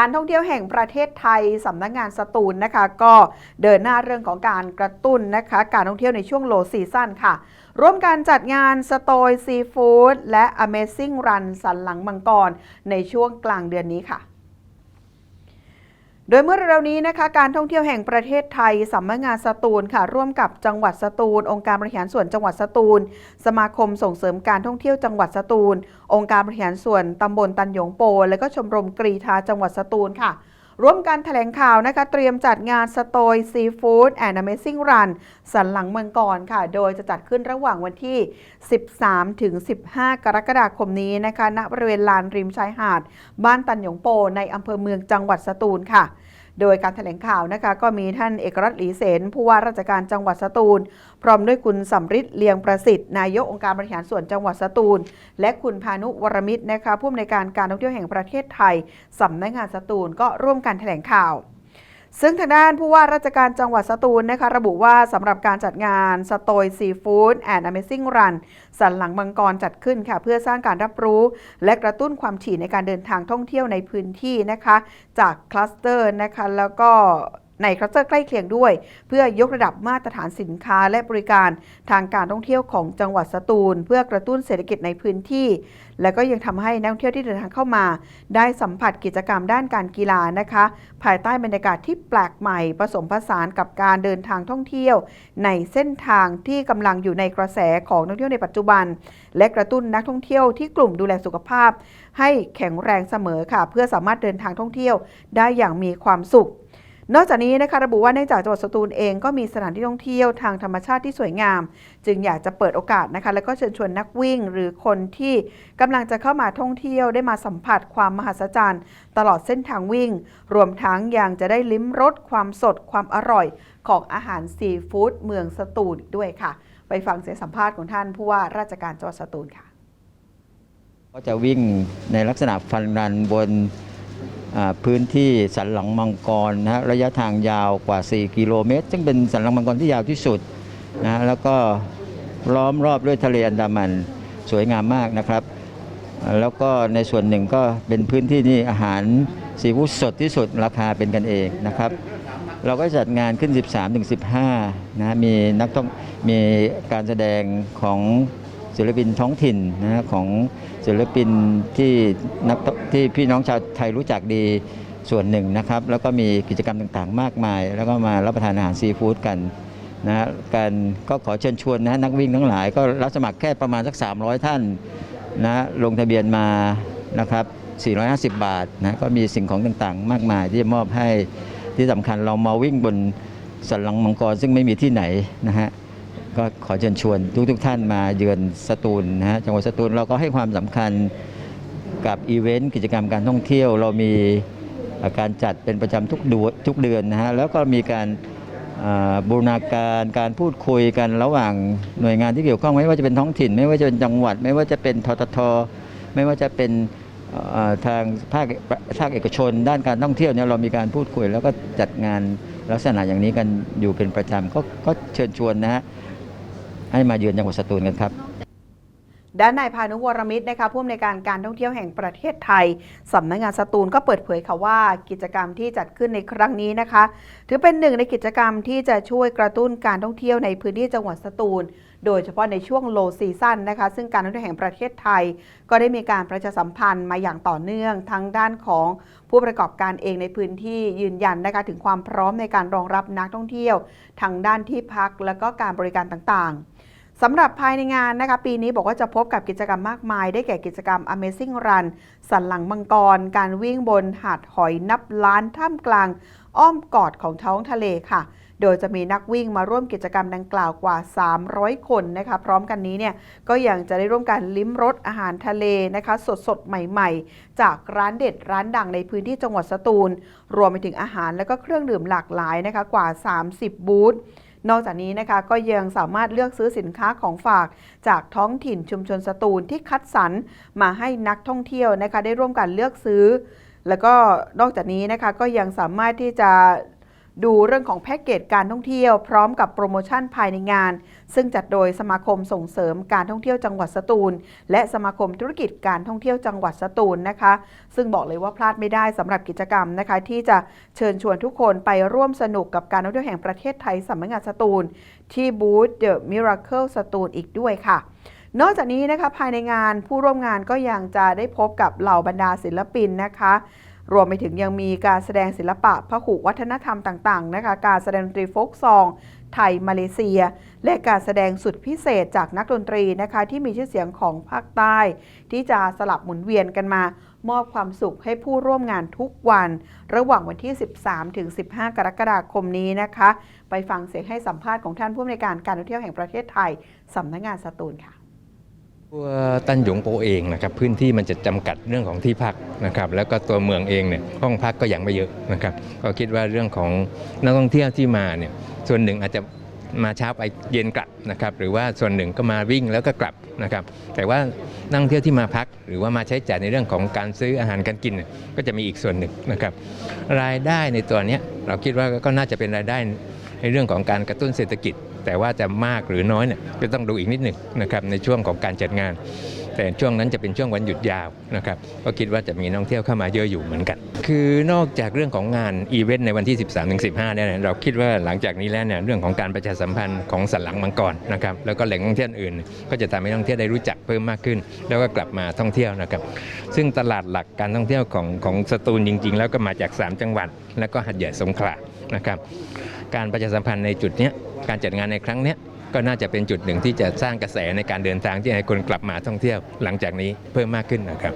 การท่องเที่ยวแห่งประเทศไทยสำนักงานสตูลนะคะ ก็เดินหน้าเรื่องของการกระตุ้นนะคะ การท่องเที่ยวในช่วงโลซีซั่นค่ะ ร่วมการจัดงานสโตยซีฟู้ดและ Amazing Run สันหลังมังกร ในช่วงกลางเดือนนี้ค่ะ โดยเมื่อเร็วๆนี้นะคะการท่องเที่ยวแห่งประเทศไทยสำนักงานสตูลค่ะ ร่วมกับจังหวัดสตูล องค์การบริหารส่วนจังหวัดสตูล สมาคมส่งเสริมการท่องเที่ยวจังหวัดสตูล องค์การบริหารส่วนตำบลตันหยงโป และก็ชมรมกรีธาจังหวัดสตูลค่ะร่วมกันแถลงข่าวนะคะ เตรียมจัดงานสโตยซีฟู้ดแอนด์ Amazing Run สันหลังเมืองกรค่ะ โดยจะจัดขึ้นระหว่างวันที่ 13 ถึง 15 กรกฎาคมนี้นะคะ ณบริเวณลานริมชายหาด บ้านตันหยงโป ในอำเภอเมืองจังหวัดสตูลค่ะ โดยการแถลงข่าวนะคะก็มีท่านเอกรัตน์หลีเสนผู้ว่าราชการจังหวัดสตูล พร้อมด้วยคุณสัมฤทธิ์เลียงประสิทธิ์ นายกองค์การบริหารส่วนจังหวัดสตูล และคุณพานุวรมิตรนะคะผู้อำนวยการการท่องเที่ยวแห่งประเทศไทยสำนักงานสตูลก็ร่วมกันแถลงข่าว ซึ่งทางด้านผู้ว่าราชการจังหวัดสตูลนะคะระบุว่าสำหรับการจัดงานสโตยซีฟู้ดแอนด์อเมซิ่งรันสันหลังมังกรจัดขึ้นค่ะ เพื่อสร้างการรับรู้ และกระตุ้นความถี่ในการเดินทางท่องเที่ยวในพื้นที่นะคะ จากคลัสเตอร์นะคะแล้วก็ ในคลัสเตอร์ใกล้เคียงด้วย เพื่อยกระดับมาตรฐานสินค้าและบริการทางการท่องเที่ยวของจังหวัดสตูล เพื่อกระตุ้นเศรษฐกิจในพื้นที่ และก็ยังทำให้นักท่องเที่ยวที่เดินทางเข้ามา ได้สัมผัสกิจกรรมด้านการกีฬานะคะ ภายใต้บรรยากาศที่แปลกใหม่ ผสมผสานกับการเดินทางท่องเที่ยว ในเส้นทางที่กำลังอยู่ในกระแสของนักท่องเที่ยวในปัจจุบัน และกระตุ้นนักท่องเที่ยวที่กลุ่มดูแลสุขภาพ ให้แข็งแรงเสมอค่ะ เพื่อสามารถเดินทางท่องเที่ยวได้อย่างมีความสุข นอกจากนี้นะคะระบุว่าเนื่องจากจังหวัดสตูลเองก็มีสถานที่ท่องเที่ยวทางธรรมชาติที่สวยงาม จึงอยากจะเปิดโอกาสนะคะแล้วก็เชิญชวนนักวิ่ง หรือคนที่กำลังจะเข้ามาท่องเที่ยวได้มาสัมผัสความมหัศจรรย์ ตลอดเส้นทางวิ่ง รวมทั้งยังจะได้ลิ้มรสความสดความอร่อยของอาหารซีฟู้ดเมืองสตูลด้วยค่ะ ไปฟังเสียงสัมภาษณ์ของท่านผู้ว่าราชการจังหวัดสตูลค่ะ ก็จะวิ่งในลักษณะฟันรันบน พื้นที่สันหลังมังกรนะฮะระยะทางยาวกว่า 4 กิโลเมตร ซึ่งเป็นสันหลังมังกรที่ยาวที่สุดนะฮะแล้วก็ล้อมรอบด้วยทะเลอันดามันสวยงามมากนะครับ แล้วก็ในส่วนหนึ่งก็เป็นพื้นที่นี่อาหารซีฟู้ดสดที่สุดราคาเป็นกันเองนะครับ เราก็จัดงานขึ้น 13ถึง15นะมีนักท่องมีการแสดงของ ศิลปินท้องถิ่นนะของศิลปินที่นักที่พี่น้องชาวไทยรู้จักดีส่วนหนึ่งนะครับ แล้วก็มีกิจกรรมต่างๆ มากมาย แล้วก็มารับประทานอาหารซีฟู้ดกันนะการก็ขอเชิญชวนนะนักวิ่งทั้งหลายก็รับสมัครแค่ประมาณสัก 300 ท่านนะฮะลงทะเบียนมานะครับ 450 บาทนะก็มีสิ่งของต่างๆ มากมายที่จะมอบให้ที่สำคัญเรามาวิ่งบนสันหลังมังกรซึ่งไม่มีที่ไหนนะฮะ ก็ขอเชิญชวนทุกๆทท่านมาเยือนสตูลนะฮะจังหวัดสตูลเราก็ให้ความสำคัญกับอีเวนต์กิจกรรมการท่องเที่ยว เรามีการจัดเป็นประจำทุกเดือนทุกเดือนนะฮะแล้วก็มีการบูรณาการการพูดคุยกันระหว่างหน่วยงานที่เกี่ยวข้องไม่ว่าจะเป็นท้องถิ่น ไม่ว่าจะเป็นจังหวัด ไม่ว่าจะเป็นทททไม่ว่าจะเป็นทางภาคภาคเอกชน ด้านการท่องเที่ยวเนี่ยเรามีการพูดคุย แล้วก็จัดงานลักษณะอย่างนี้กันอยู่เป็นประจำก็ก็เชิญชวนนะฮะ ให้มาเยือนจังหวัดสตูลกันครับด้านนายพานุวรมิตรนะคะผู้อำนวยการการท่องเที่ยวแห่งประเทศไทยสำนักงานสตูลก็เปิดเผยค่ะว่ากิจกรรมที่จัดขึ้นในครั้งนี้นะคะ ถือเป็นหนึ่งในกิจกรรมที่จะช่วยกระตุ้นการท่องเที่ยวในพื้นที่จังหวัดสตูล โดยเฉพาะในช่วงโลซีซั่นนะคะ ซึ่งการท่องเที่ยวแห่งประเทศไทย ก็ได้มีการประชาสัมพันธ์มาอย่างต่อเนื่องทั้งด้านของผู้ประกอบการเองในพื้นที่ยืนยันนะคะถึงความพร้อมในการรองรับนักท่องเที่ยวทางด้านที่พักและก็การบริการต่างๆ สำหรับภายในงานนะคะปีนี้บอกว่าจะพบกับกิจกรรมมากมาย ได้แก่กิจกรรม Amazing Run สันหลังมังกร การวิ่งบนหาดหอยนับล้านท่ามกลาง อ้อมกอดของท้องทะเลค่ะ โดยจะมีนักวิ่งมาร่วมกิจกรรมดังกล่าวกว่า 300 คนนะคะพร้อมกันนี้เนี่ยก็ยังจะได้ร่วมกันลิ้มรสอาหารทะเลนะคะสดๆใหม่ๆ จากร้านเด็ดร้านดังในพื้นที่จังหวัดสตูล รวมไปถึงอาหารและก็เครื่องดื่มหลากหลายนะคะกว่า 30 บูธ นอกจากนี้นะคะก็ยังสามารถเลือกซื้อสินค้าของฝาก จากท้องถิ่นชุมชนสตูลที่คัดสรรมาให้นักท่องเที่ยวนะคะได้ร่วมกันเลือกซื้อ แล้วก็นอกจากนี้นะคะก็ยังสามารถที่จะ ดูเรื่องของแพ็กเกจการท่องเที่ยวพร้อมกับโปรโมชั่นภายในงาน ซึ่งจัดโดยสมาคมส่งเสริมการท่องเที่ยวจังหวัดสตูล และสมาคมธุรกิจการท่องเที่ยวจังหวัดสตูลนะคะ ซึ่งบอกเลยว่าพลาดไม่ได้สำหรับกิจกรรมนะคะ ที่จะเชิญชวนทุกคนไปร่วมสนุกกับการท่องเที่ยวแห่งประเทศไทยสำนักงานสตูล ที่บูธ The Miracle สตูลอีกด้วยค่ะนอกจากนี้นะคะภายในงานผู้ร่วมงานก็ยังจะได้พบกับเหล่าบรรดาศิลปินนะคะ รวมไปถึงยังมีการแสดงศิลปะพหุวัฒนธรรมต่างๆนะคะการแสดงดนตรีโฟกซอง ไทยมาเลเซีย และการแสดงสุดพิเศษจากนักดนตรีนะคะที่มีชื่อเสียงของภาคใต้ ที่จะสลับหมุนเวียนกันมามอบความสุขให้ผู้ร่วมงานทุกวัน ระหว่างวันที่ 13 ถึง 15 กรกฎาคมนี้นะคะ ไปฟังเสียงให้สัมภาษณ์ของท่านผู้อำนวยการการท่องเที่ยวแห่งประเทศไทยสำนักงานสตูลค่ะ ตัวตันหยงโปเองนะครับพื้นที่มันจะจำกัดเรื่องของที่พักนะครับแล้วก็ตัวเมืองเองเนี่ยห้องพักก็ยังไม่เยอะนะครับก็คิดว่าเรื่องของนักท่องเที่ยวที่มาเนี่ยส่วนหนึ่งอาจจะมาเช้าไปเย็นกลับนะครับหรือว่าส่วนหนึ่งก็มาวิ่งแล้วก็กลับนะครับแต่ว่านักท่องเที่ยวที่มาพัก หรือว่ามาใช้จ่ายในเรื่องของการซื้ออาหารการกินนก็จะมีอีกส่วนหนึ่งนะครับรายได้ในตัวนี้เราคิดว่าก็น่าจะเป็นรายได้ในเรื่องของการกระตุ้นเศรษฐกิจ แต่ว่าจะมากหรือน้อยเนี่ยก็ต้องดูอีกนิดหนึ่งนะครับในช่วงของการจัดงาน แต่ช่วงนั้นจะเป็นช่วงวันหยุดยาวนะครับก็คิดว่าจะมีนักท่องเที่ยวเข้ามาเยอะอยู่เหมือนกัน คือนอกจากเรื่องของงานอีเวนต์ในวันที่ 13-15เนี่ยเราคิดว่าหลังจากนี้แล้วเนี่ยเรื่องของการประชาสัมพันธ์ของสันหลังมังกรนะครับแล้วก็แหล่งท่องเที่ยวอื่น ก็จะทำให้นักท่องเที่ยวได้รู้จักเพิ่มมากขึ้น แล้วก็กลับมาท่องเที่ยวนะครับซึ่งตลาดหลักการท่องเที่ยวของของสตูลจริง ๆ แล้วก็มาจาก 3 จังหวัด แล้วก็หัดใหญ่สงขลานะครับ การประชาสัมพันธ์ในจุดนี้การจัดงานในครั้งนี้ก็น่าจะเป็นจุดหนึ่งที่จะสร้างกระแสในการเดินทางที่ให้คนกลับมาท่องเที่ยวหลังจากนี้เพิ่มมากขึ้นนะครับ